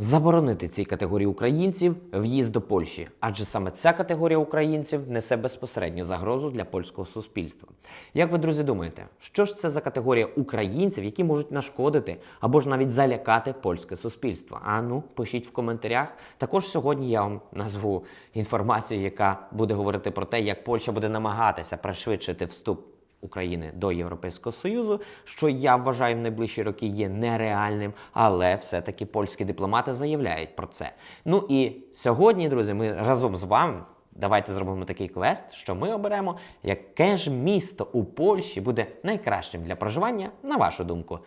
заборонити цій категорії українців в'їзд до Польщі, адже саме ця категорія українців несе безпосередню загрозу для польського суспільства. Як ви, друзі, думаєте, що ж це за категорія українців, які можуть нашкодити або ж навіть залякати польське суспільство? А ну, пишіть в коментарях. Також сьогодні я вам назву інформацію, яка буде говорити про те, як Польща буде намагатися пришвидшити вступ. України до Європейського Союзу, що я вважаю в найближчі роки є нереальним, але все-таки польські дипломати заявляють про це. Ну і сьогодні, друзі, ми разом з вами. Давайте зробимо такий квест, що ми оберемо, яке ж місто у Польщі буде найкращим для проживання, на вашу думку,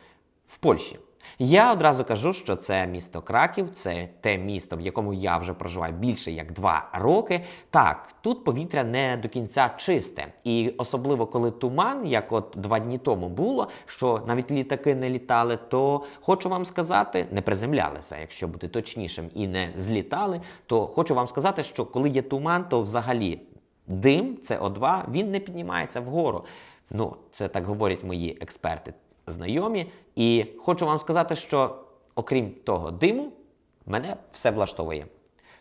в Польщі. Я одразу кажу, що це місто Краків, це те місто, в якому я вже проживаю більше як два роки. Так, тут повітря не до кінця чисте, і особливо коли туман, як от два дні тому було, що навіть літаки не літали, то хочу вам сказати, не приземлялися, якщо бути точнішим, і не злітали, то хочу вам сказати, що коли є туман, то взагалі дим, СО2, він не піднімається вгору. Ну, це так говорять мої експерти знайомі. І хочу вам сказати, що окрім того диму, мене все влаштовує.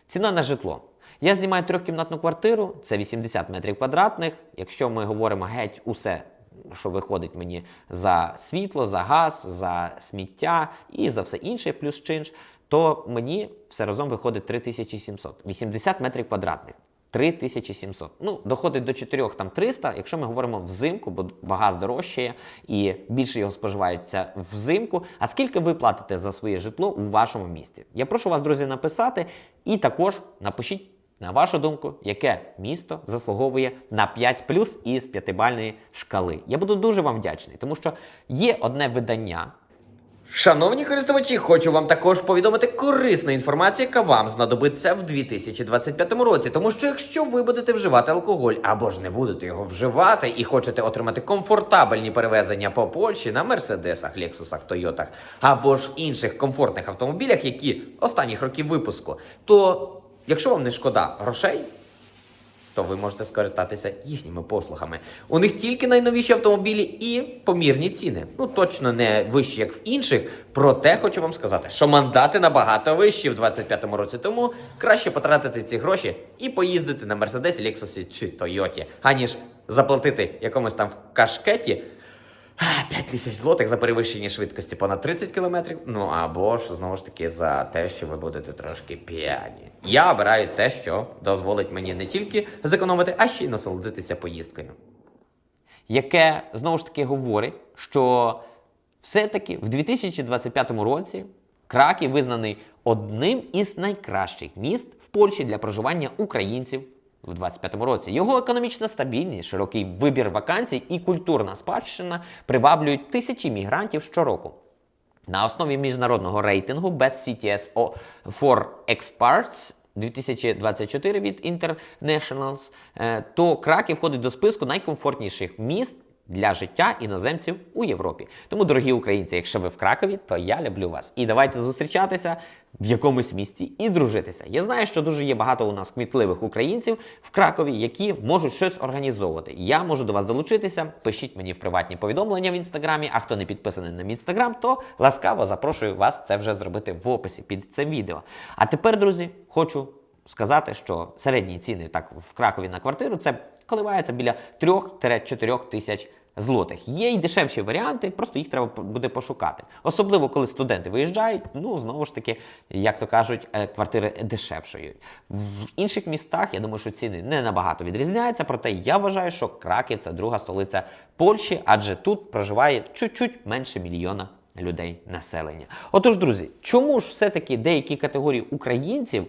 Ціна на житло. Я знімаю трьохкімнатну квартиру, це 80 метрів квадратних. Якщо ми говоримо геть усе, що виходить мені за світло, за газ, за сміття і за все інше, плюс чинш, то мені все разом виходить 3700. 80 метрів квадратних. 3700. Ну, доходить до 4 там 300, якщо ми говоримо взимку, бо газ дорожчає і більше його споживається взимку. А скільки ви платите за своє житло у вашому місті? Я прошу вас, друзі, написати і також напишіть. На вашу думку, яке місто заслуговує на 5 плюс із п'ятибальної шкали? Я буду дуже вам вдячний, тому що є одне видання, Шановні користувачі, хочу вам також повідомити корисну інформацію, яка вам знадобиться в 2025 році. Тому що якщо ви будете вживати алкоголь або ж не будете його вживати і хочете отримати комфортабельні перевезення по Польщі на мерседесах, лексусах, тойотах або ж інших комфортних автомобілях, які останніх років випуску, то якщо вам не шкода грошей, то ви можете скористатися їхніми послугами. У них тільки найновіші автомобілі і помірні ціни. Ну точно не вищі, як в інших. Проте хочу вам сказати, що мандати набагато вищі в 25-му році. Тому краще потратити ці гроші і поїздити на Мерседесі, Лексусі чи Тойоті, аніж заплатити якомусь там в кашкеті. 5 тисяч злотих за перевищення швидкості понад 30 кілометрів. Ну або ж знову ж таки за те, що ви будете трошки п'яні. Я обираю те, що дозволить мені не тільки зекономити, а ще й насолодитися поїздкою. яке знову ж таки говорить, що все-таки в 2025 році Краків визнаний одним із найкращих міст в Польщі для проживання українців в 2025 році. Його економічна стабільність, широкий вибір вакансій і культурна спадщина приваблюють тисячі мігрантів щороку. На основі міжнародного рейтингу Best CTS for Experts 2024 від Internationals, е, то Краків входить до списку найкомфортніших міст для життя іноземців у Європі. Тому, дорогі українці, якщо ви в Кракові, то я люблю вас. І давайте зустрічатися в якомусь місці і дружитися. Я знаю, що дуже є багато у нас кмітливих українців в Кракові, які можуть щось організовувати. Я можу до вас долучитися. Пишіть мені в приватні повідомлення в інстаграмі. А хто не підписаний на мій інстаграм, то ласкаво запрошую вас це вже зробити в описі під цим відео. А тепер, друзі, хочу сказати, що середні ціни так в Кракові на квартиру це коливається біля 3-4 тисяч злотих. Є й дешевші варіанти, просто їх треба буде пошукати. Особливо, коли студенти виїжджають, ну знову ж таки, як то кажуть, е, квартири дешевшають. В інших містах я думаю, що ціни не набагато відрізняються, проте я вважаю, що Краків це друга столиця Польщі, адже тут проживає чуть-чуть менше мільйона людей населення. Отож, друзі, чому ж все-таки деякі категорії українців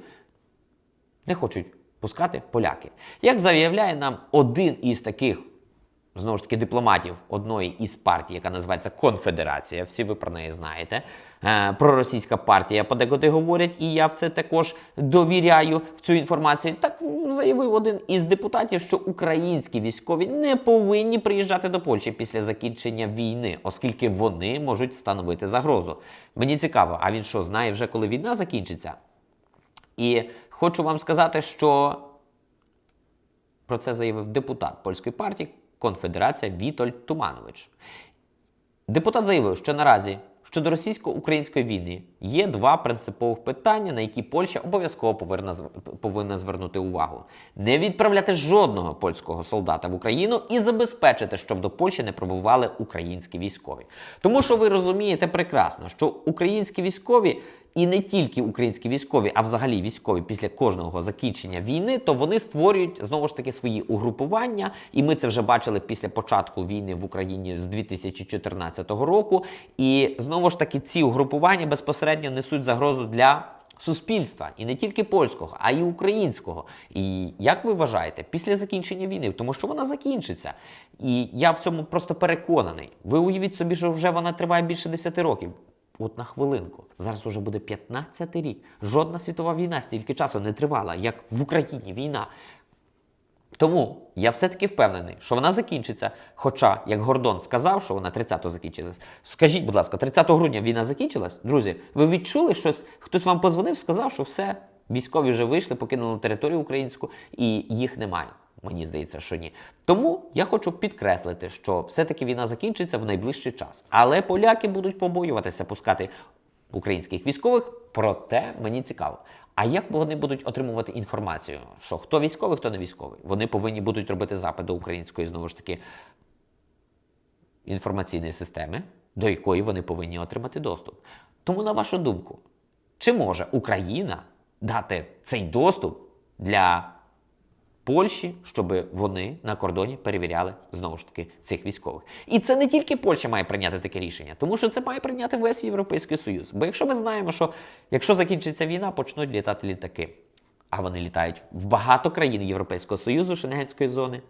не хочуть пускати поляки. Як заявляє нам один із таких, знову ж таки, дипломатів одної із партій, яка називається Конфедерація, всі ви про неї знаєте. Е, проросійська партія подекуди говорять, і я в це також довіряю в цю інформацію. Так заявив один із депутатів, що українські військові не повинні приїжджати до Польщі після закінчення війни, оскільки вони можуть становити загрозу. Мені цікаво, а він що знає вже, коли війна закінчиться? І хочу вам сказати, що про це заявив депутат польської партії Конфедерація Вітольд Туманович. Депутат заявив, що наразі щодо російсько-української війни є два принципових питання, на які Польща обов'язково повинна, повинна звернути увагу: не відправляти жодного польського солдата в Україну і забезпечити, щоб до Польщі не прибували українські військові. Тому що ви розумієте прекрасно, що українські військові. І не тільки українські військові, а взагалі військові після кожного закінчення війни, то вони створюють знову ж таки свої угрупування. І ми це вже бачили після початку війни в Україні з 2014 року. І знову ж таки ці угрупування безпосередньо несуть загрозу для суспільства і не тільки польського, а й українського. І як ви вважаєте, після закінчення війни, тому що вона закінчиться, і я в цьому просто переконаний. Ви уявіть собі, що вже вона триває більше 10 років. От на хвилинку. Зараз уже буде 15-й рік. Жодна світова війна стільки часу не тривала, як в Україні війна. Тому я все-таки впевнений, що вона закінчиться. Хоча, як Гордон сказав, що вона 30-го закінчилась. Скажіть, будь ласка, 30 грудня війна закінчилась? Друзі, ви відчули щось? Хтось вам позвонив, сказав, що все, військові вже вийшли, покинули територію українську і їх немає. Мені здається, що ні. Тому я хочу підкреслити, що все-таки війна закінчиться в найближчий час. Але поляки будуть побоюватися пускати українських військових. Проте мені цікаво. А як вони будуть отримувати інформацію? Що хто військовий, хто не військовий? Вони повинні будуть робити запит до української знову ж таки інформаційної системи, до якої вони повинні отримати доступ. Тому, на вашу думку, чи може Україна дати цей доступ для Польщі, щоб вони на кордоні перевіряли знову ж таки цих військових. І це не тільки Польща має прийняти таке рішення, тому що це має прийняти весь Європейський Союз. Бо якщо ми знаємо, що якщо закінчиться війна, почнуть літати літаки, а вони літають в багато країн Європейського Союзу, Шенгенської зони.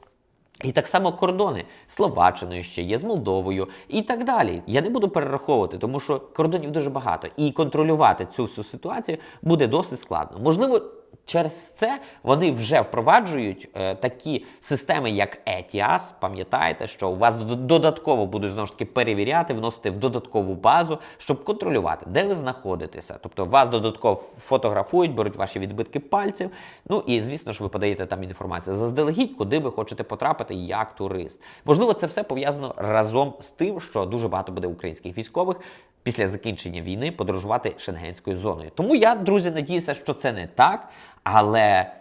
І так само кордони Словаччиною ще є, з Молдовою і так далі. Я не буду перераховувати, тому що кордонів дуже багато. І контролювати цю всю ситуацію буде досить складно. Можливо, через це вони вже впроваджують е, такі системи, як ETIAS. Пам'ятаєте, що у вас додатково будуть знову ж таки перевіряти, вносити в додаткову базу, щоб контролювати, де ви знаходитеся. Тобто вас додатково фотографують, беруть ваші відбитки пальців. Ну і звісно ж, ви подаєте там інформацію заздалегідь, куди ви хочете потрапити як турист. Можливо, це все пов'язано разом з тим, що дуже багато буде українських військових. Після закінчення війни подорожувати шенгенською зоною. Тому я, друзі, надіюся, що це не так. Але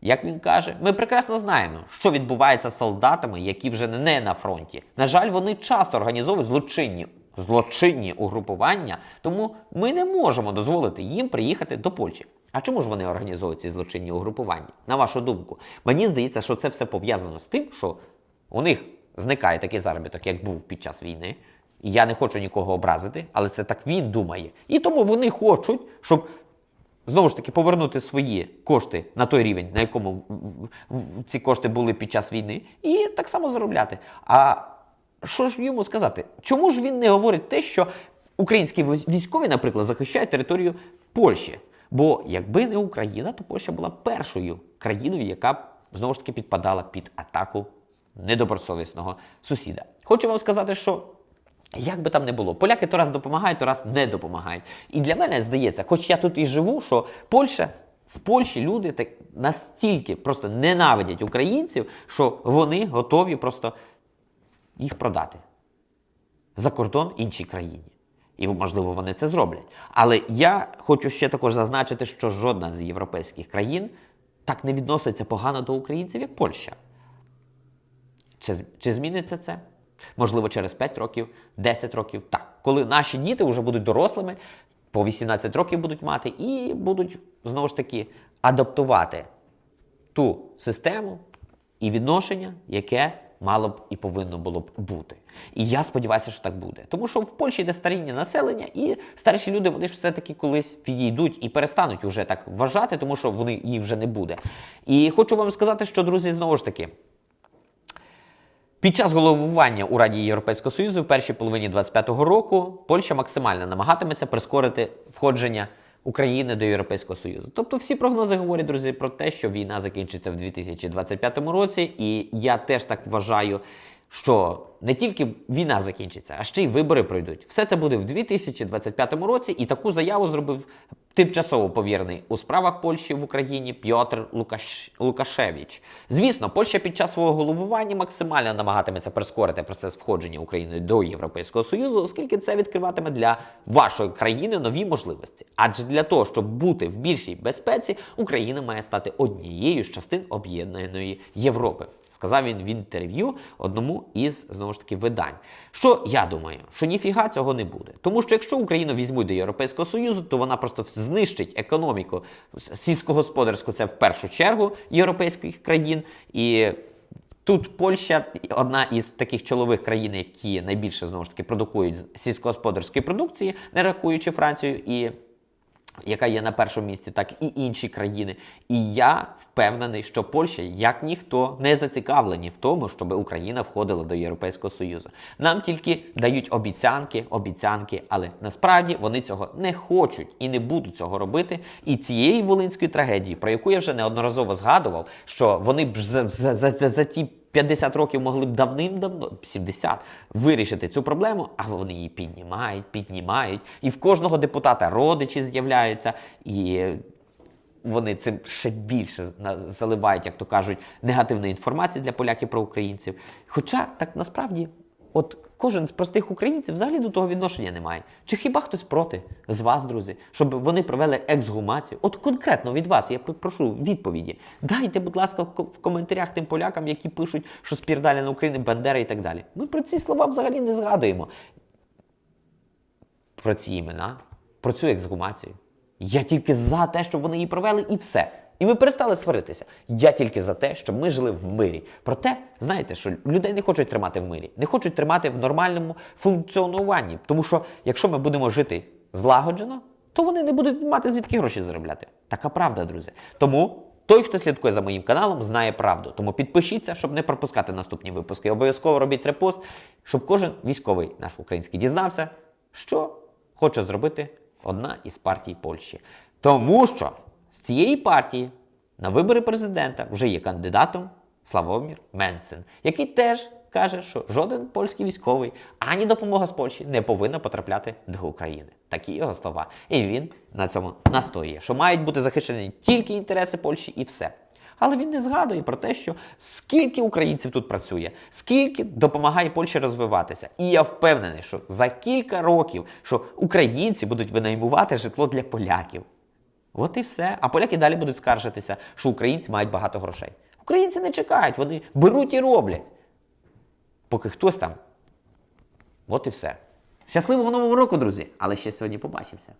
як він каже, ми прекрасно знаємо, що відбувається з солдатами, які вже не на фронті. На жаль, вони часто організовують злочинні. Злочинні угрупування, тому ми не можемо дозволити їм приїхати до Польщі. А чому ж вони організовують ці злочинні угрупування? На вашу думку, мені здається, що це все пов'язано з тим, що у них зникає такий заробіток, як був під час війни. І я не хочу нікого образити, але це так він думає. І тому вони хочуть, щоб знову ж таки повернути свої кошти на той рівень, на якому ці кошти були під час війни, і так само заробляти. А що ж йому сказати? Чому ж він не говорить те, що українські військові, наприклад, захищають територію Польщі? Бо якби не Україна, то Польща була першою країною, яка б знову ж таки підпадала під атаку недобросовісного сусіда. Хочу вам сказати, що як би там не було, поляки то раз допомагають, то раз не допомагають. І для мене здається, хоч я тут і живу, що Польща. В Польщі люди так настільки просто ненавидять українців, що вони готові просто їх продати за кордон іншій країні. І можливо вони це зроблять. Але я хочу ще також зазначити, що жодна з європейських країн так не відноситься погано до українців, як Польща. Чи, чи зміниться це? Можливо, через 5 років, 10 років. Так, коли наші діти вже будуть дорослими, по 18 років будуть мати, і будуть знову ж таки адаптувати ту систему і відношення, яке мало б і повинно було б бути. І я сподіваюся, що так буде. Тому що в Польщі йде старіння населення, і старші люди вони все-таки колись відійдуть і перестануть уже так вважати, тому що вони їх вже не буде. І хочу вам сказати, що, друзі, знову ж таки. Під час головування у Раді Європейського Союзу в першій половині 25-го року Польща максимально намагатиметься прискорити входження України до Європейського Союзу. Тобто всі прогнози говорять, друзі, про те, що війна закінчиться в 2025 році, і я теж так вважаю, що не тільки війна закінчиться, а ще й вибори пройдуть. Все це буде в 2025 році, і таку заяву зробив тимчасово повірений у справах Польщі в Україні Пьотр Лукаш... Лукашевич. Звісно, Польща під час свого головування максимально намагатиметься прискорити процес входження України до Європейського Союзу, оскільки це відкриватиме для вашої країни нові можливості. Адже для того, щоб бути в більшій безпеці, Україна має стати однією з частин об'єднаної Європи. Сказав він в інтерв'ю одному із знову ж таки видань. Що я думаю, що ніфіга цього не буде. Тому що якщо Україну візьмуть до Європейського Союзу, то вона просто знищить економіку сільськогосподарську, це в першу чергу європейських країн. І тут Польща одна із таких чолових країн, які найбільше знову ж таки продукують сільськогосподарської продукції, не рахуючи Францію і яка є на першому місці, так і інші країни. І я впевнений, що Польща, як ніхто, не зацікавлені в тому, щоб Україна входила до Європейського Союзу. Нам тільки дають обіцянки, обіцянки, але насправді вони цього не хочуть і не будуть цього робити. І цієї волинської трагедії, про яку я вже неодноразово згадував, що вони б за, за, за, за, за ті 50 років могли б давним-давно, 70, вирішити цю проблему, а вони її піднімають, піднімають. І в кожного депутата родичі з'являються, і вони цим ще більше заливають, як то кажуть, негативної інформації для поляків про українців. Хоча так насправді, от кожен з простих українців взагалі до того відношення не має. Чи хіба хтось проти з вас, друзі, щоб вони провели ексгумацію? От конкретно від вас я прошу відповіді. Дайте, будь ласка, в коментарях тим полякам, які пишуть, що спірдаля на України, Бандера і так далі. Ми про ці слова взагалі не згадуємо. Про ці імена, про цю ексгумацію. Я тільки за те, щоб вони її провели, і все. І ми перестали сваритися. Я тільки за те, щоб ми жили в мирі. Проте, знаєте, що людей не хочуть тримати в мирі, не хочуть тримати в нормальному функціонуванні. Тому що якщо ми будемо жити злагоджено, то вони не будуть мати звідки гроші заробляти. Така правда, друзі. Тому той, хто слідкує за моїм каналом, знає правду. Тому підпишіться, щоб не пропускати наступні випуски. Обов'язково робіть репост, щоб кожен військовий наш український дізнався, що хоче зробити одна із партій Польщі. Тому що цієї партії на вибори президента вже є кандидатом Славомір Менсен, який теж каже, що жоден польський військовий ані допомога з Польщі не повинна потрапляти до України. Такі його слова. І він на цьому настоює, що мають бути захищені тільки інтереси Польщі і все. Але він не згадує про те, що скільки українців тут працює, скільки допомагає Польщі розвиватися. І я впевнений, що за кілька років що українці будуть винаймувати житло для поляків. От і все. А поляки далі будуть скаржитися, що українці мають багато грошей. Українці не чекають, вони беруть і роблять. Поки хтось там. От і все. Щасливого нового року, друзі! Але ще сьогодні побачимося.